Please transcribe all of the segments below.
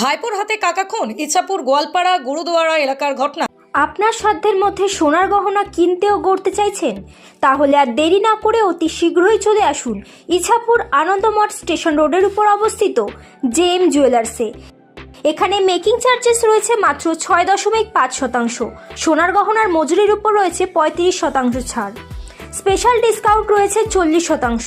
ভাইপোর হাতে কাকা খুন, ইছাপুর, গোয়ালপাড়া, গুরুদুয়ারা এলাকার ঘটনা। আপনার সাধ্যের মধ্যে সোনার গহনা কিনতে ও গড়তে চাইছেন? তাহলে আর দেরি না করে অতি শীঘ্রই চলে আসুন ইছাপুর আনন্দমঠ স্টেশন রোডের উপর অবস্থিত জে এম জুয়েলার্সে। এখানে মেকিং চার্জেস রয়েছে মাত্র ছয় দশমিক পাঁচ শতাংশ। সোনার গহনার মজুরির উপর রয়েছে পঁয়ত্রিশ শতাংশ ছাড়। স্পেশাল ডিসকাউন্ট রয়েছে চল্লিশ শতাংশ।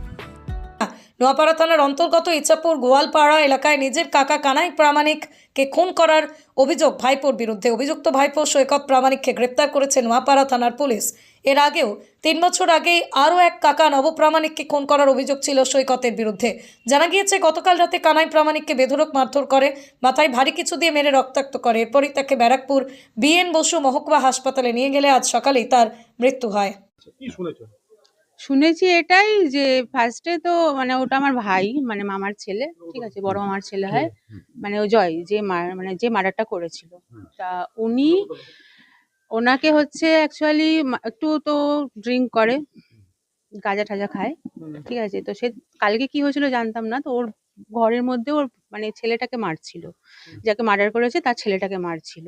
নোয়াপাড়া থানার অন্তর্গত ইচ্ছাপুর গোয়ালপাড়া এলাকায় নিজের কাকা কানাই প্রামাণিককে খুন করার অভিযোগ ভাইপোর বিরুদ্ধে। অভিযুক্ত ভাইপো সৈকত প্রামাণিককে গ্রেপ্তার করেছে নোয়াপাড়া থানার পুলিশ। এর আগেও তিন বছর আগেই আরও এক কাকা নবপ্রামাণিককে খুন করার অভিযোগ ছিল সৈকতের বিরুদ্ধে। জানা গিয়েছে, গতকাল রাতে কানাই প্রামাণিককে বেধরক মারধর করে, মাথায় ভারী কিছু দিয়ে মেরে রক্তাক্ত করে। এরপরই তাকে ব্যারাকপুর বিএন বসু মহকুমা হাসপাতালে নিয়ে গেলে আজ সকালেই তার মৃত্যু হয়। কি শুনেছি এটাই যে ফার্স্টে তো মানে ওটা আমার ভাই মানে মামার ছেলে ঠিক আছে বড় মামার ছেলে হয় মানে ও জয় যে মার মানে যে মার্ডারটা করেছিল। তা উনি ওনাকে হচ্ছে অ্যাকচুয়ালি একটু তো ড্রিঙ্ক করে গাঁজা টাজা খায় ঠিক আছে তো সে কালকে কি হয়েছিল জানতাম না তো ওর ঘরের মধ্যে ওর মানে ছেলেটাকে মারছিল যাকে মার্ডার করেছে তার ছেলেটাকে মারছিল।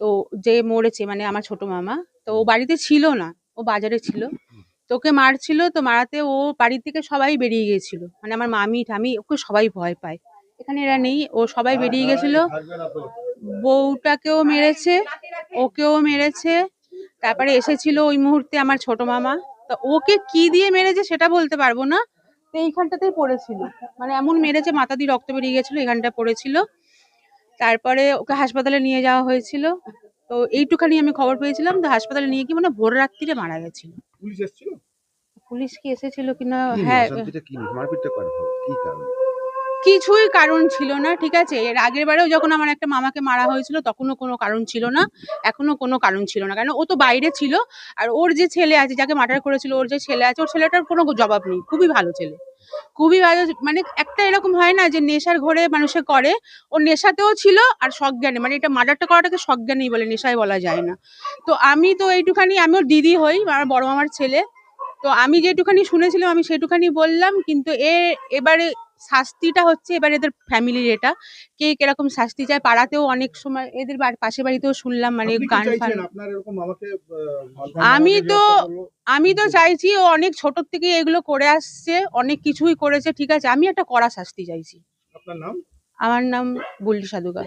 তো যে মরেছে মানে আমার ছোট মামা তো ও বাড়িতে ছিল না ও বাজারে ছিল। তো ওকে মারছিল তো মারাতে ও বাড়ি থেকে সবাই বেরিয়ে গেছিল। মানে আমার মামি ঠামি ওকে সবাই ভয় পায়। এখানে এরা নেই ও সবাই বেরিয়ে গেছিল। বউটাকেও মেরেছে ওকেও মেরেছে। তারপরে এসেছিল ওই মুহূর্তে আমার ছোট মামা। তো ওকে কি দিয়ে মেরেছে সেটা বলতে পারব না। তো এইখানটাতেই পড়েছিল। মানে এমন মেরেছে মাথা দিয়ে রক্ত বেরিয়ে গেছিল এখানটা পড়েছিল। তারপরে ওকে হাসপাতালে নিয়ে যাওয়া হয়েছিল। তো এইটুখানি আমি খবর পেয়েছিলাম। তো হাসপাতালে নিয়ে গিয়ে মানে ভোর রাত্রিরে মারা গেছিল। পুলিশ এসেছিল? পুলিশ কি এসেছিল কিনা হ্যাঁ মারপিটটা কার কি কারণে? কিছুই কারণ ছিল না ঠিক আছে? এর আগের বারেও যখন আমার একটা মামাকে মারা হয়েছিল তখনও কোনো কারণ ছিল না এখনও কোনো কারণ ছিল না। কারণ ও তো বাইরে ছিল আর ওর যে ছেলে আছে যাকে মার্ডার করেছিল ওর যে ছেলে আছে ওর ছেলেটার কোনো জবাব নেই। খুবই ভালো ছেলে। খুবই ভালো মানে একটা এরকম হয় না যে নেশার ঘরে মানুষে করে ও নেশাতেও ছিল আর সজ্ঞানে মানে এটা মার্ডারটা করাটাকে সজ্ঞানেই বলে নেশায় বলা যায় না। তো আমি তো এইটুখানি আমিও দিদি হই আমার বড় মামার ছেলে তো আমি যেটুখানি শুনেছিলাম আমি সেটুখানি বললাম কিন্তু এ এবারে শাস্তিটা হচ্ছে এবার এদের ফ্যামিলির এটা। কে কীরকম শাস্তি চায় পাড়াতেও অনেক সময় এদের পাশের বাড়িতেও শুনলাম মানে গান ফান। আমি তো- আমি তো চাইছি ও অনেক ছোট থেকে এগুলো করে আসছে অনেক কিছুই করেছে ঠিক আছে আমি একটা কড়া শাস্তি চাইছি। আপনার নাম? আমার নাম বুল্লি সাধুকা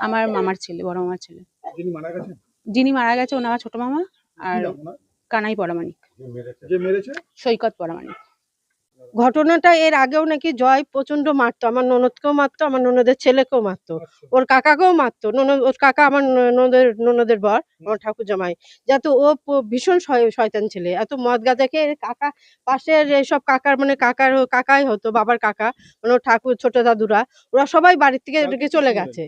আমার মামার ছেলে বড় মামার ছেলে। যিনি মারা গেছে ওনার ছোট মামা আর? কানাই পরামানিক যে সৈকত পরামানিক ঘটনাটা এর আগেও নাকি জয় প্রচণ্ড মারতো। আমার ননদকেও মারতো আমার ননদের ছেলেকেও মারতো। ওর কাকাকেও মারতো। ননদ ওর কাকা আমার ননদের ননদের বর আমার ঠাকুর জামাই। যাতে ও ভীষণ শয়- শয়তান ছেলে। এত মদ গাঁজা খেয়ে কাকা পাশের সব কাকার মানে কাকার কাকাই হতো বাবার কাকা মানে ওর ঠাকুর ছোট দাদুরা ওরা সবাই বাড়ির থেকে কালকে এদিকে কি চলে গেছে।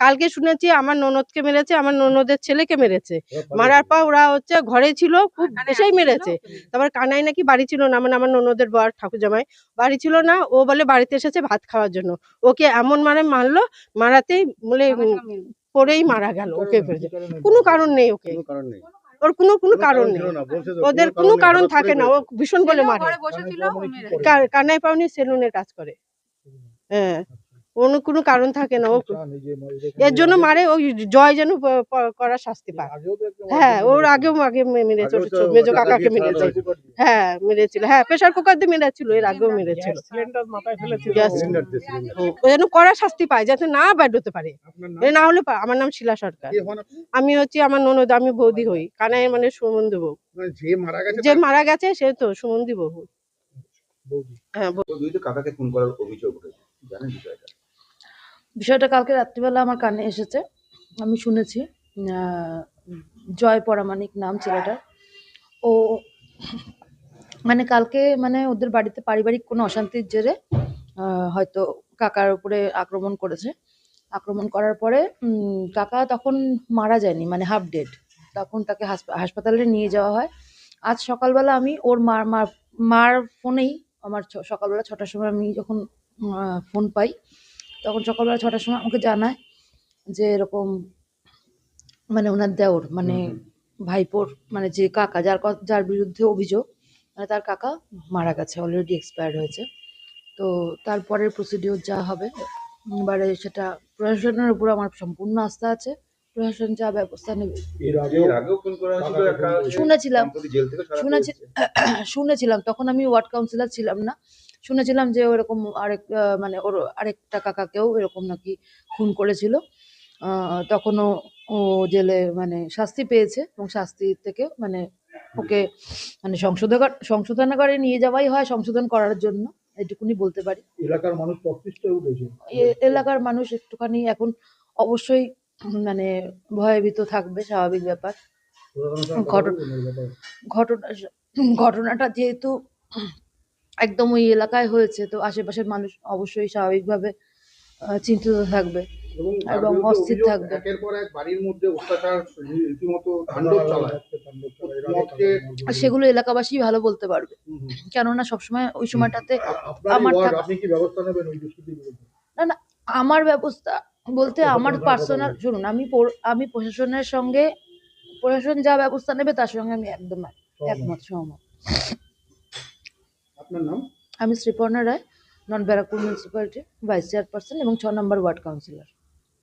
কালকে শুনেছি আমার ননদকে মেরেছে আমার ননদের ছেলেকে মেরেছে। মারার পর ওরা হচ্ছে ঘরে ছিল খুব এসেই মেরেছে। তারপর কানাই নাকি বাড়ি ছিল না মানে আমার ননদের বর ঠাকুর জামাই। বাড়ি ছিল না ও বলে বাড়িতে এসেছে ভাত খাওয়ার জন্য। ওকে এমন মারে মারলো মারাতেই বলে পরেই মারা গেল ওকে? কোনো কারণ নেই। ওকে। কারণ নেই। ওর কোনো কোনো কারণ নেই। ওদের কোনো কারণ থাকে না ও ভীষণ বলে মারে। কানাই পাওনি সেলুনে কাজ করে। হ্যাঁ। কোনো কোনো কারণ থাকে না ও এরকম এর জন্য মারে ওই জয় যেন করার শাস্তি পায়। হ্যাঁ ওর আগেও আগে মেরেছে মেজো কাকাকে মেরেছে। হ্যাঁ মেরেছিল। হ্যাঁ প্রেশার কুকার দিয়ে মেরেছিল এর আগেও মেরেছিল। ও যেন কড়া শাস্তি পায় যাতে না বেরোতে পারে। না হলে আমার নাম শিলা সরকার? আমি হচ্ছে আমার ননদ আমি বৌদি হই। কানাই মানে সুমন্দি বউ। মানে যে মারা গেছে যে তার মারা গেছে সে তো সুমন্দি বউ। বৌদি। হ্যাঁ কাকাকে খুন করার অভিযোগ জানেন বিষয়টা? বিষয়টা কালকে রাত্রিবেলা আমার কানে এসেছে। আমি শুনেছি জয় পরামানিক নাম ছেলেটার। ও মানে কালকে মানে ওদের বাড়িতে পারিবারিক কোনো অশান্তির জেরে হয়তো কাকার উপরে আক্রমণ করেছে। আক্রমণ করার পরে কাকা তখন মারা যায়নি মানে হাফ ডেড তখন তাকে হাসপা- হাসপাতালে নিয়ে যাওয়া হয়। আজ সকালবেলা আমি ওর মার মার মার ফোনেই, আমার সকালবেলা ছটার সময় আমি যখন ফোন পাই তখন সকালবেলা ছটার সময় আমাকে জানায় যে এরকম মানে ওনার দেওর মানে ভাইপোর মানে যে কাকা যার যার বিরুদ্ধে অভিযোগ মানে তার কাকা মারা গেছে অলরেডি এক্সপায়ার হয়েছে। তো তারপরের প্রসিডিওর যা হবে এবারে সেটা প্রশাসনের উপর আমার সম্পূর্ণ আস্থা আছে। প্রশাসন যা ব্যবস্থা নেবে। শুনেছিলাম। শুনেছিলাম তখন আমি ওয়ার্ড কাউন্সিলর ছিলাম না। শুনেছিলাম যে ওরকম আরেক মানে ওর আরেকটা কাকাকেও এরকম নাকি খুন করেছিল। তখনও ও জেলে মানে শাস্তি পেয়েছে এবং শাস্তি থেকে মানে ওকে মানে সংশোধনাগার সংশোধনাগারে নিয়ে যাওয়াই হয় সংশোধন করার জন্য এটুকুনি বলতে পারি। এলাকার মানুষ উঠেছে এলাকার মানুষ একটুখানি এখন অবশ্যই মানে ভয়ভীত থাকবে স্বাভাবিক ব্যাপার। ঘটনা-? ঘটনা ঘটনাটা যেহেতু একদম ওই এলাকায় হয়েছে তো আশেপাশের মানুষ অবশ্যই স্বাভাবিকভাবে চিন্তিত থাকবে এবং অস্থির থাকবে। সেগুলো এলাকাবাসী ভালো বলতে পারবে। কেননা সবসময় ওই সময়টাতে আমার না না আমার ব্যবস্থা বলতে আমার পার্সোনাল। শুনুন আমি আমি প্রশাসনের সঙ্গে প্রশাসন যা ব্যবস্থা নেবে তার সঙ্গে আমি একদম একমত সহমত আপনার নাম? আমি শ্রীপর্ণা রায় নন ব্যারাকপুর মিউনিসিপ্যালিটির ভাইস চেয়ারপারসন এবং ছ নম্বর ওয়ার্ড কাউন্সিলর